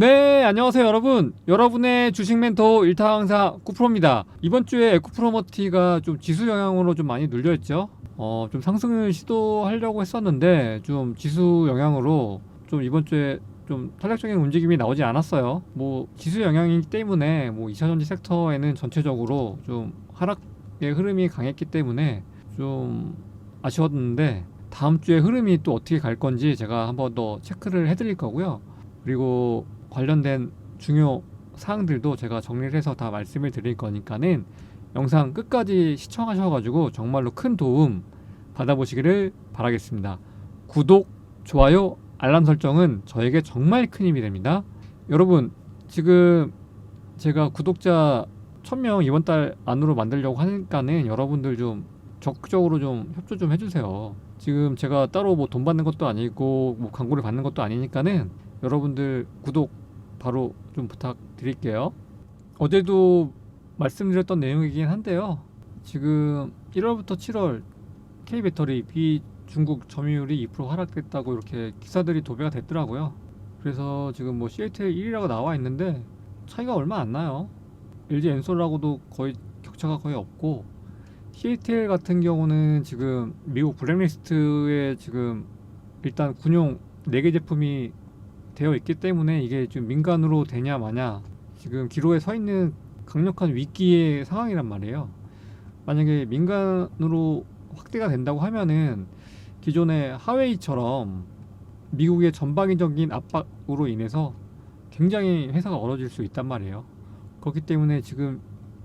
네, 안녕하세요, 여러분. 여러분의 주식 멘토 일타 강사 쿠프로입니다. 이번 주에 에코프로머티가 좀 지수 영향으로 좀 많이 눌려 있죠. 어, 좀 상승을 시도하려고 했었는데 좀 지수 영향으로 좀 이번 주에 좀 탄력적인 움직임이 나오지 않았어요. 뭐 지수 영향이기 때문에 뭐 2차전지 섹터에는 전체적으로 좀 하락의 흐름이 강했기 때문에 좀 아쉬웠는데 다음 주에 흐름이 또 어떻게 갈 건지 제가 한번 더 체크를 해드릴 거고요. 그리고 관련된 중요 사항들도 제가 정리를 해서 다 말씀을 드릴 거니까는 영상 끝까지 시청하셔가지고 정말로 큰 도움 받아보시기를 바라겠습니다. 구독, 좋아요, 알람 설정은 저에게 정말 큰 힘이 됩니다. 여러분, 지금 제가 구독자 1000명 이번 달 안으로 만들려고 하니까는 여러분들 좀 적극적으로 좀 협조 좀 해주세요. 지금 제가 따로 뭐 돈 받는 것도 아니고 뭐 광고를 받는 것도 아니니까는 여러분들 구독 바로 좀 부탁드릴게요. 어제도 말씀드렸던 내용이긴 한데요. 지금 1월부터 7월 K 배터리 비 중국 점유율이 2% 하락됐다고 이렇게 기사들이 도배가 됐더라고요. 그래서 지금 뭐 CATL 1위라고 나와 있는데 차이가 얼마 안 나요. LG 엔솔하고도 거의 격차가 거의 없고 CATL 같은 경우는 지금 미국 블랙리스트에 지금 일단 군용 4개 제품이 되어 있기 때문에 이게 좀 민간으로 되냐 마냐 지금 기로에 서 있는 강력한 위기의 상황이란 말이에요. 만약에 민간으로 확대가 된다고 하면은 기존의 하웨이처럼 미국의 전방위적인 압박으로 인해서 굉장히 회사가 얼어질 수 있단 말이에요. 그렇기 때문에 지금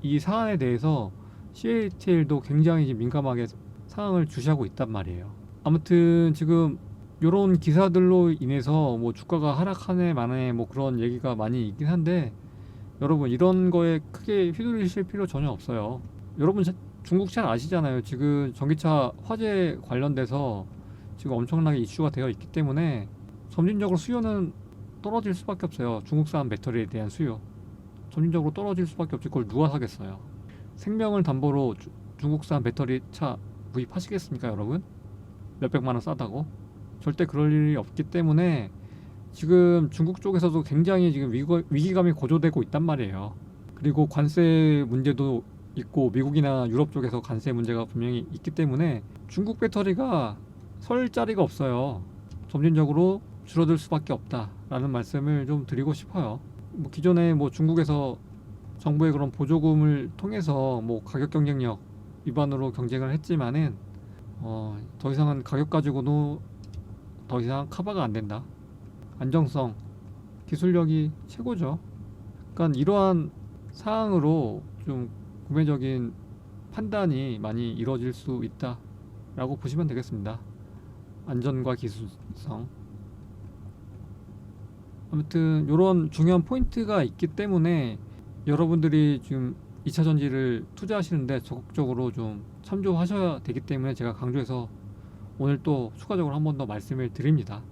이 사안에 대해서 CATL도 굉장히 민감하게 상황을 주시하고 있단 말이에요. 아무튼 지금 요런 기사들로 인해서 뭐 주가가 하락하네 마네 뭐 그런 얘기가 많이 있긴 한데 여러분 이런 거에 크게 휘둘리실 필요 전혀 없어요. 여러분 자- 중국 잘 아시잖아요. 지금 전기차 화재 관련돼서 지금 엄청나게 이슈가 되어 있기 때문에 점진적으로 수요는 떨어질 수밖에 없어요. 중국산 배터리에 대한 수요. 점진적으로 떨어질 수밖에 없지 그걸 누가 사겠어요. 생명을 담보로 주- 중국산 배터리 차 구입하시겠습니까, 여러분? 몇백만 원 싸다고? 절대 그럴 일이 없기 때문에 지금 중국 쪽에서도 굉장히 지금 위기, 위기감이 고조되고 있단 말이에요. 그리고 관세 문제도 있고 미국이나 유럽 쪽에서 관세 문제가 분명히 있기 때문에 중국 배터리가 설 자리가 없어요. 점진적으로 줄어들 수밖에 없다라는 말씀을 좀 드리고 싶어요. 뭐 기존에 뭐 중국에서 정부의 그런 보조금을 통해서 뭐 가격 경쟁력 위반으로 경쟁을 했지만은 어, 더 이상은 가격 가지고도 더 이상 커버가 안 된다. 안정성, 기술력이 최고죠. 그러니까 이러한 사항으로 좀 구매적인 판단이 많이 이루어질 수 있다라고 보시면 되겠습니다. 안전과 기술성. 아무튼 이런 중요한 포인트가 있기 때문에 여러분들이 지금 2차 전지를 투자하시는데 적극적으로 좀 참조하셔야 되기 때문에 제가 강조해서 오늘 또 추가적으로 한 번 더 말씀을 드립니다.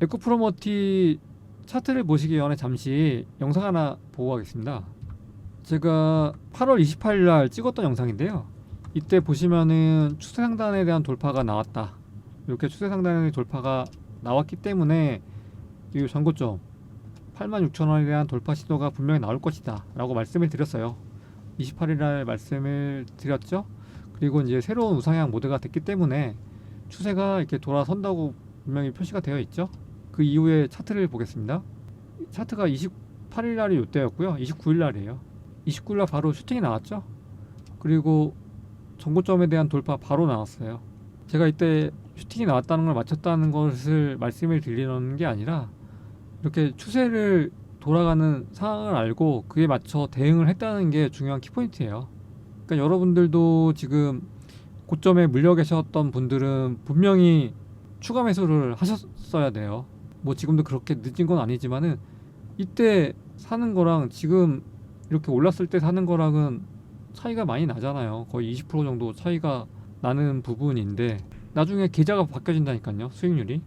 에코프로머티 차트를 보시기 전에 잠시 영상 하나 보고 가겠습니다. 제가 8월 28일 날 찍었던 영상인데요. 이때 보시면은 추세 상단에 대한 돌파가 나왔다. 이렇게 추세 상단의 돌파가 나왔기 때문에 이 전고점 86,000원에 대한 돌파 시도가 분명히 나올 것이다 라고 말씀을 드렸어요 28일 날 말씀을 드렸죠 그리고 이제 새로운 우상향 모드가 됐기 때문에 추세가 이렇게 돌아선다고 분명히 표시가 되어 있죠? 그 이후에 차트를 보겠습니다. 차트가 28일 날이 이때였고요. 29일 날이에요. 29일 날 바로 슈팅이 나왔죠? 그리고 전고점에 대한 돌파 바로 나왔어요. 제가 이때 슈팅이 나왔다는 걸 맞췄다는 것을 말씀을 드리는 게 아니라 이렇게 추세를 돌아가는 상황을 알고 그에 맞춰 대응을 했다는 게 중요한 키포인트예요. 그러니까 여러분들도 지금 고점에 물려 계셨던 분들은 분명히 추가 매수를 하셨어야 돼요. 뭐 지금도 그렇게 늦은 건 아니지만은 이때 사는 거랑 지금 이렇게 올랐을 때 사는 거랑은 차이가 많이 나잖아요. 거의 20% 정도 차이가 나는 부분인데 나중에 계좌가 바뀌어진다니까요. 수익률이.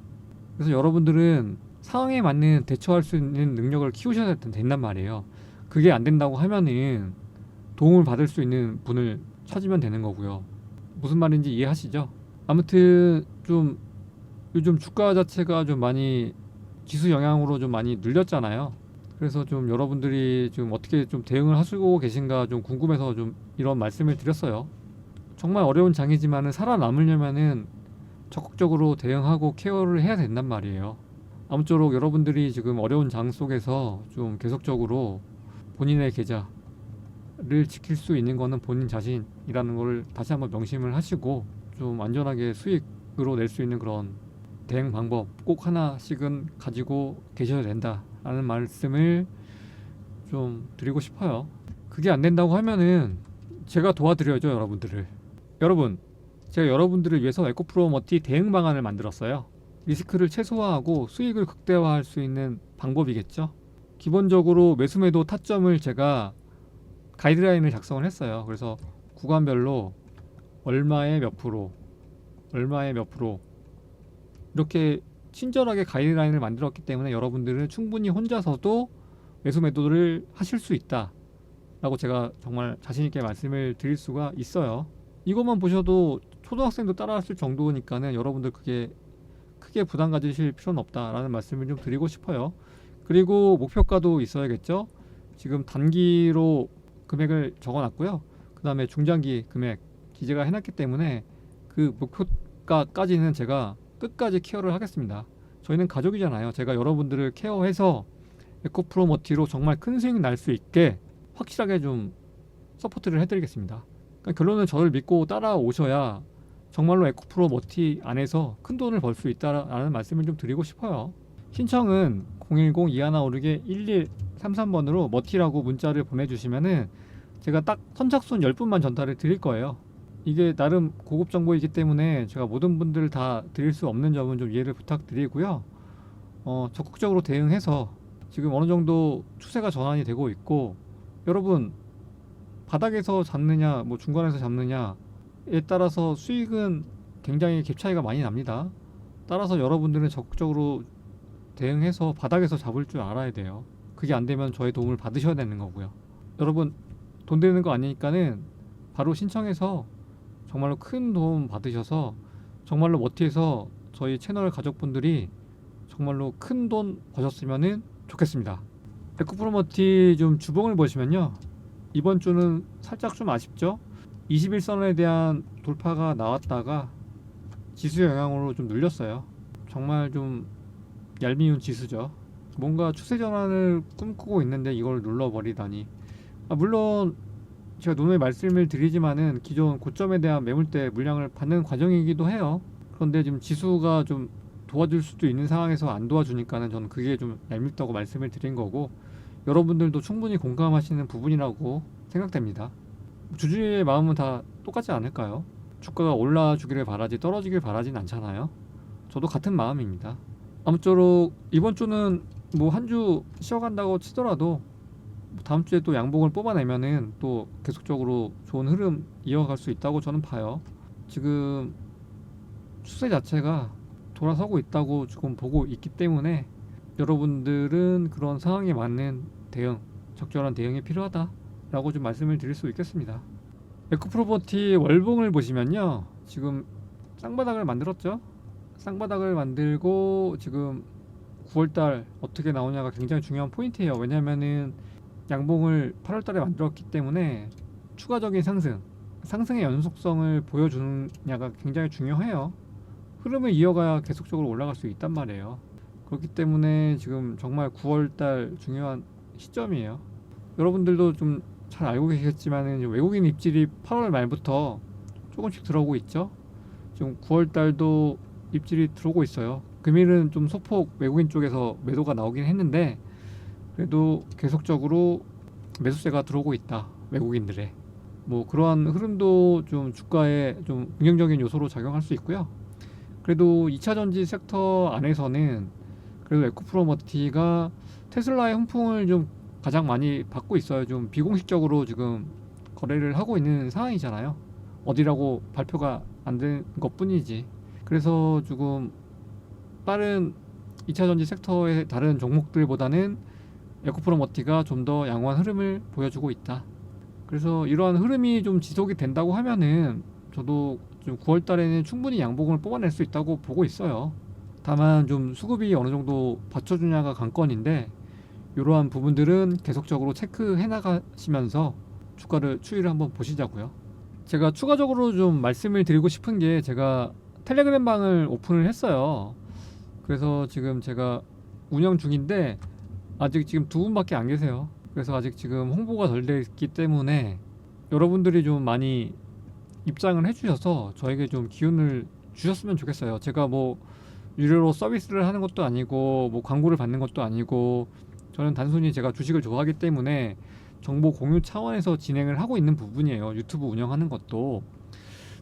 그래서 여러분들은 상황에 맞는 대처할 수 있는 능력을 키우셔야 된단 말이에요. 그게 안 된다고 하면은 도움을 받을 수 있는 분을 찾으면 되는 거고요. 무슨 말인지 이해하시죠? 아무튼 좀 요즘 주가 자체가 좀 많이 지수 영향으로 좀 많이 눌렸잖아요. 그래서 좀 여러분들이 좀 어떻게 좀 대응을 하시고 계신가 좀 궁금해서 좀 이런 말씀을 드렸어요. 정말 어려운 장이지만은 살아남으려면은 적극적으로 대응하고 케어를 해야 된단 말이에요. 아무쪼록 여러분들이 지금 어려운 장 속에서 좀 계속적으로 본인의 계좌 를 지킬 수 있는 거는 본인 자신이라는 걸 다시 한번 명심을 하시고 좀 안전하게 수익으로 낼 수 있는 그런 대응 방법 꼭 하나씩은 가지고 계셔야 된다라는 말씀을 좀 드리고 싶어요. 그게 안 된다고 하면은 제가 도와드려야죠, 여러분들을. 여러분, 제가 여러분들을 위해서 에코프로 머티 대응 방안을 만들었어요. 리스크를 최소화하고 수익을 극대화할 수 있는 방법이겠죠. 기본적으로 매수매도 타점을 제가 가이드라인을 작성을 했어요. 그래서 구간별로 얼마에 몇 프로, 얼마에 몇 프로 이렇게 친절하게 가이드라인을 만들었기 때문에 여러분들은 충분히 혼자서도 매수 매도를 하실 수 있다 라고 제가 정말 자신 있게 말씀을 드릴 수가 있어요. 이것만 보셔도 초등학생도 따라하실 정도니까는 여러분들 그게 크게 부담 가지실 필요는 없다라는 말씀을 좀 드리고 싶어요. 그리고 목표가도 있어야겠죠. 지금 단기로 금액을 적어놨고요. 그 다음에 중장기 금액 기재가 해놨기 때문에 그 목표가까지는 제가 끝까지 케어를 하겠습니다. 저희는 가족이잖아요. 제가 여러분들을 케어해서 에코프로머티로 정말 큰 수익 날 수 있게 확실하게 좀 서포트를 해드리겠습니다. 그러니까 결론은 저를 믿고 따라오셔야 정말로 에코프로 머티 안에서 큰 돈을 벌 수 있다라는 말씀을 좀 드리고 싶어요. 신청은 010-2133번으로 머티라고 문자를 보내주시면은 제가 딱 선착순 10분만 전달을 드릴 거예요. 이게 나름 고급 정보이기 때문에 제가 모든 분들 다 드릴 수 없는 점은 좀 이해를 부탁드리고요. 어, 적극적으로 대응해서 지금 어느 정도 추세가 전환이 되고 있고 여러분 바닥에서 잡느냐 뭐 중간에서 잡느냐에 따라서 수익은 굉장히 갭 차이가 많이 납니다. 따라서 여러분들은 적극적으로 대응해서 바닥에서 잡을 줄 알아야 돼요. 그게 안 되면 저의 도움을 받으셔야 되는 거고요. 여러분 돈 되는 거 아니니까는 바로 신청해서 정말로 큰 도움 받으셔서 정말로 머티에서 저희 채널 가족분들이 정말로 큰 돈 버셨으면은 좋겠습니다. 에코프로머티 좀 주봉을 보시면요. 이번 주는 살짝 좀 아쉽죠? 21선에 대한 돌파가 나왔다가 지수 영향으로 좀 눌렸어요. 정말 좀 얄미운 지수죠. 뭔가 추세 전환을 꿈꾸고 있는데 이걸 눌러버리다니. 아, 물론 제가 논의 말씀을 드리지만은 기존 고점에 대한 매물대 물량을 받는 과정이기도 해요. 그런데 지금 지수가 좀 도와줄 수도 있는 상황에서 안 도와주니까는 저는 그게 좀 얄밉다고 말씀을 드린 거고 여러분들도 충분히 공감하시는 부분이라고 생각됩니다. 주주의 마음은 다 똑같지 않을까요? 주가가 올라주기를 바라지 떨어지길 바라진 않잖아요. 저도 같은 마음입니다. 아무쪼록 이번 주는 뭐 한 주 쉬어간다고 치더라도 다음 주에 또 양봉을 뽑아내면은 또 계속적으로 좋은 흐름 이어갈 수 있다고 저는 봐요. 지금 추세 자체가 돌아서고 있다고 지금 보고 있기 때문에 여러분들은 그런 상황에 맞는 대응, 적절한 대응이 필요하다라고 좀 말씀을 드릴 수 있겠습니다. 에코프로퍼티 월봉을 보시면요. 지금 쌍바닥을 만들었죠. 쌍바닥을 만들고 지금 9월달 어떻게 나오냐가 굉장히 중요한 포인트예요. 왜냐면은 양봉을 8월달에 만들었기 때문에 추가적인 상승, 상승의 연속성을 보여주느냐가 굉장히 중요해요. 흐름을 이어가야 계속적으로 올라갈 수 있단 말이에요. 그렇기 때문에 지금 정말 9월달 중요한 시점이에요. 여러분들도 좀 잘 알고 계시겠지만 외국인 입질이 8월 말부터 조금씩 들어오고 있죠. 지금 9월달도 입질이 들어오고 있어요. 금일은 좀 소폭 외국인 쪽에서 매도가 나오긴 했는데 그래도 계속적으로 매수세가 들어오고 있다. 외국인들의 뭐 그러한 흐름도 좀 주가에 좀 긍정적인 요소로 작용할 수 있고요. 그래도 2차 전지 섹터 안에서는 그래도 에코프로머티가 테슬라의 훈풍을 좀 가장 많이 받고 있어요. 좀 비공식적으로 지금 거래를 하고 있는 상황이잖아요. 어디라고 발표가 안 된 것뿐이지. 그래서 조금 다른 2차 전지 섹터의 다른 종목들보다는 에코프로머티가 좀 더 양호한 흐름을 보여주고 있다. 그래서 이러한 흐름이 좀 지속이 된다고 하면은 저도 좀 9월 달에는 충분히 양봉을 뽑아낼 수 있다고 보고 있어요. 다만 좀 수급이 어느 정도 받쳐주냐가 관건인데 이러한 부분들은 계속적으로 체크해 나가시면서 주가를 추이를 한번 보시자고요. 제가 추가적으로 좀 말씀을 드리고 싶은 게 제가 텔레그램 방을 오픈을 했어요. 그래서 지금 제가 운영 중인데 아직 지금 두 분밖에 안 계세요. 그래서 아직 지금 홍보가 덜 됐기 때문에 여러분들이 좀 많이 입장을 해주셔서 저에게 좀 기운을 주셨으면 좋겠어요. 제가 뭐 유료로 서비스를 하는 것도 아니고 뭐 광고를 받는 것도 아니고 저는 단순히 제가 주식을 좋아하기 때문에 정보 공유 차원에서 진행을 하고 있는 부분이에요. 유튜브 운영하는 것도.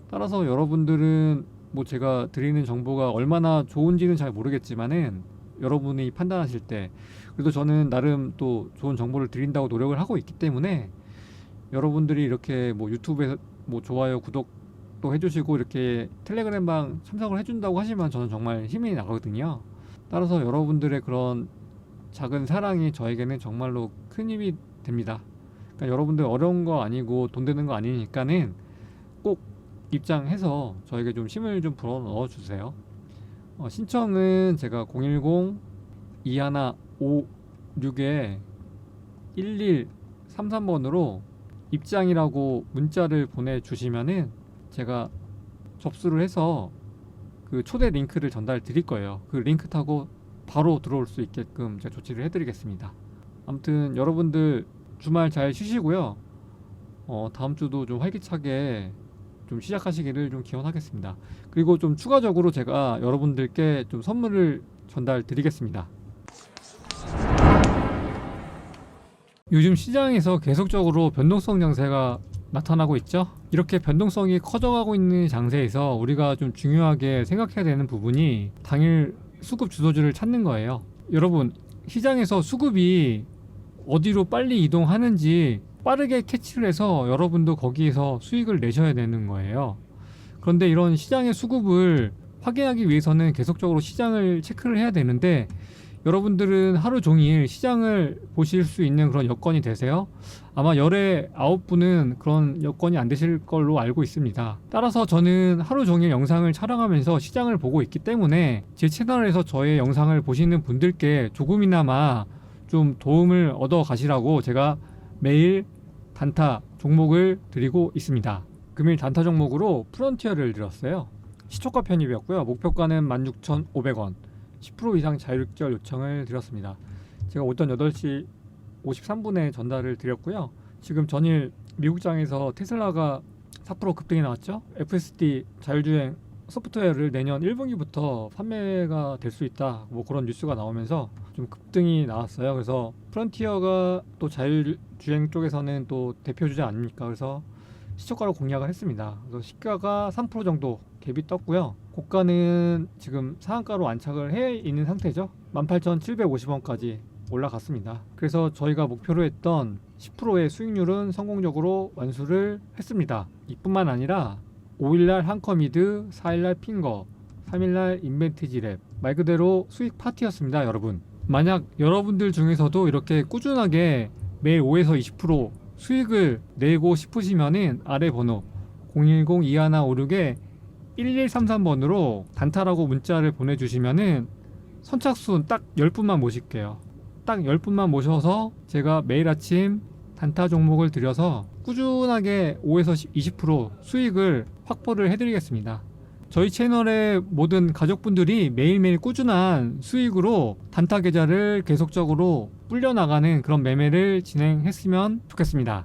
따라서 여러분들은 뭐 제가 드리는 정보가 얼마나 좋은지는 잘 모르겠지만은 여러분이 판단하실 때 그래도 저는 나름 또 좋은 정보를 드린다고 노력을 하고 있기 때문에 여러분들이 이렇게 뭐 유튜브에서 뭐 좋아요, 구독도 해주시고 이렇게 텔레그램방 참석을 해준다고 하시면 저는 정말 힘이 나거든요. 따라서 여러분들의 그런 작은 사랑이 저에게는 정말로 큰 힘이 됩니다. 그러니까 여러분들 어려운 거 아니고 돈 드는 거 아니니까는 꼭 입장해서 저에게 좀 힘을 좀 불어 넣어 주세요. 어, 신청은 제가 010 2156에 1133번으로 입장이라고 문자를 보내주시면은 제가 접수를 해서 그 초대 링크를 전달 드릴 거예요. 그 링크 타고 바로 들어올 수 있게끔 제가 조치를 해드리겠습니다. 아무튼 여러분들 주말 잘 쉬시고요. 어, 다음 주도 좀 활기차게 좀 시작하시기를 좀 기원하겠습니다. 그리고 좀 추가적으로 제가 여러분들께 좀 선물을 전달 드리겠습니다. 요즘 시장에서 계속적으로 변동성 장세가 나타나고 있죠. 이렇게 변동성이 커져가고 있는 장세에서 우리가 좀 중요하게 생각해야 되는 부분이 당일 수급 주도주를 찾는 거예요. 여러분, 시장에서 수급이 어디로 빨리 이동하는지 빠르게 캐치를 해서 여러분도 거기에서 수익을 내셔야 되는 거예요. 그런데 이런 시장의 수급을 확인하기 위해서는 계속적으로 시장을 체크를 해야 되는데 여러분들은 하루 종일 시장을 보실 수 있는 그런 여건이 되세요? 아마 열의 아홉 분은 그런 여건이 안 되실 걸로 알고 있습니다. 따라서 저는 하루 종일 영상을 촬영하면서 시장을 보고 있기 때문에 제 채널에서 저의 영상을 보시는 분들께 조금이나마 좀 도움을 얻어 가시라고 제가 매일 단타 종목을 드리고 있습니다. 금일 단타 종목으로 프론티어를 드렸어요. 시초가 편입이었고요. 목표가는 16,500원. 10% 이상 자율결 요청을 드렸습니다. 제가 오전 8시 53분에 전달을 드렸고요. 지금 전일 미국장에서 테슬라가 4% 급등이 나왔죠. FSD 자율주행 소프트웨어를 내년 1분기부터 판매가 될 수 있다. 뭐 그런 뉴스가 나오면서 좀 급등이 나왔어요. 그래서 프론티어가 또 자율주행 쪽에서는 또 대표 주자 아닙니까? 그래서 시초가로 공략을 했습니다. 그래서 시가가 3% 정도 갭이 떴고요. 고가는 지금 상한가로 안착을 해 있는 상태죠. 18,750원까지 올라갔습니다. 그래서 저희가 목표로 했던 10%의 수익률은 성공적으로 완수를 했습니다. 이뿐만 아니라 5일날 한커미드, 4일날 핑거, 3일날 인벤트지랩 말 그대로 수익 파티였습니다, 여러분. 만약 여러분들 중에서도 이렇게 꾸준하게 매일 5에서 20% 수익을 내고 싶으시면은 아래 번호 010-2156에 1133번으로 단타라고 문자를 보내주시면은 선착순 딱 10분만 모실게요. 딱 10분만 모셔서 제가 매일 아침 단타 종목을 들여서 꾸준하게 5에서 20% 수익을 확보를 해드리겠습니다. 저희 채널의 모든 가족분들이 매일매일 꾸준한 수익으로 단타 계좌를 계속적으로 불려나가는 그런 매매를 진행했으면 좋겠습니다.